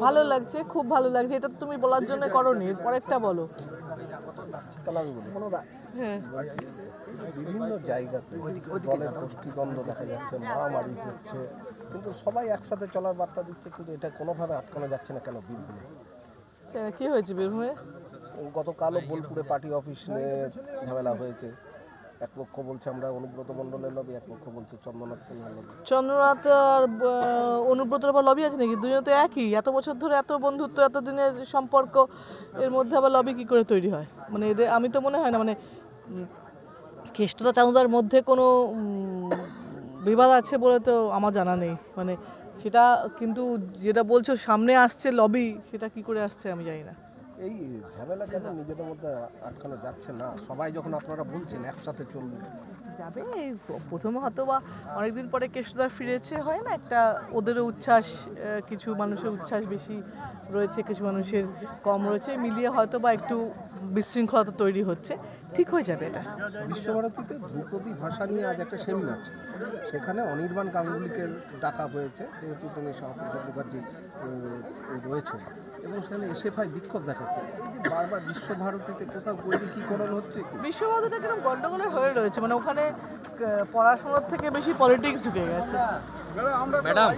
ভালো লাগছে খুব ভালো লাগছে। এটা তো তুমি বলার জন্য করনি পরেরটা বলো। মনোদা হ্যাঁ। বিভিন্ন জায়গাতে গোষ্ঠীদ্বন্দ্ব দেখা যাচ্ছে মারামারি হচ্ছে। কিন্তু সবাই একসাথে চলার বার্তা দিচ্ছে কিন্তু এটা কোনোভাবে আটকানো যাচ্ছে না কেন বীরভূমে? কি হয়েছে বীরভূমে? গতকালও বোলপুরে পার্টি অফিস ঝামেলা হয়েছে। এক পক্ষ বলছে আমরা অনুব্রত মণ্ডলের লবি এক পক্ষ বলছে চন্দ্রনাথ সিনহার লবি। চন্দ্রনাথ আর আহ, অনুব্রতর আবার লবি আছে নাকি? দুজনে তো একই। এত বছর ধরে এত বন্ধুত্ব এত দিনের সম্পর্ক এর মধ্যে আবার লবি কি করে তৈরি হয়? মানে এদের আমি তো মনে হয় না মানে কেষ্টদা চাঁদার মধ্যে কোনো বিবাদ আছে বলে তো আমার জানা নেই। মানে সেটা কিন্তু যেটা বলছো সামনে আসছে লবি সেটা কি করে আসছে আমি জানি না। এই ঝামেলা কেন নিজেদের মধ্যে আটকানো যাচ্ছে না? সবাই যখন আপনারা বলছেন একসাথে চলবে। যাবে প্রথমে হয়তো বা অনেকদিন পরে কেষ্টদা ফিরেছে হয় না? একটা ওদেরও উচ্ছ্বাস কিছু মানুষের উচ্ছ্বাস বেশি রয়েছে কিছু মানুষের কম রয়েছে মিলিয়ে হয়তো বা একটু বিশৃঙ্খলতা তৈরি হচ্ছে। ঠিক হয়ে যাবে এটা। বিশ্বভারতীতে ধ্রুপদী ভাষা নিয়ে আজ একটা সেমিনার সেখানে অনির্বাণ গাঙ্গুলিকে ডাকা হয়েছে যেহেতু তিনি শ্যামাপ্রসাদ মুখার্জি রয়েছে এবং সেখানে এসএফআই বিক্ষোভ দেখাচ্ছে। এই যে বারবার বিশ্বভারতীতে কোথাও বৈদিকীকরণ হচ্ছে কি? বিশ্বভারতীটা কীরকম গন্ডগোলের হয়ে রয়েছে মানে ওখানে পড়াশোনার থেকে বেশি পলিটিক্স ঢুকে গেছে। ম্যাডাম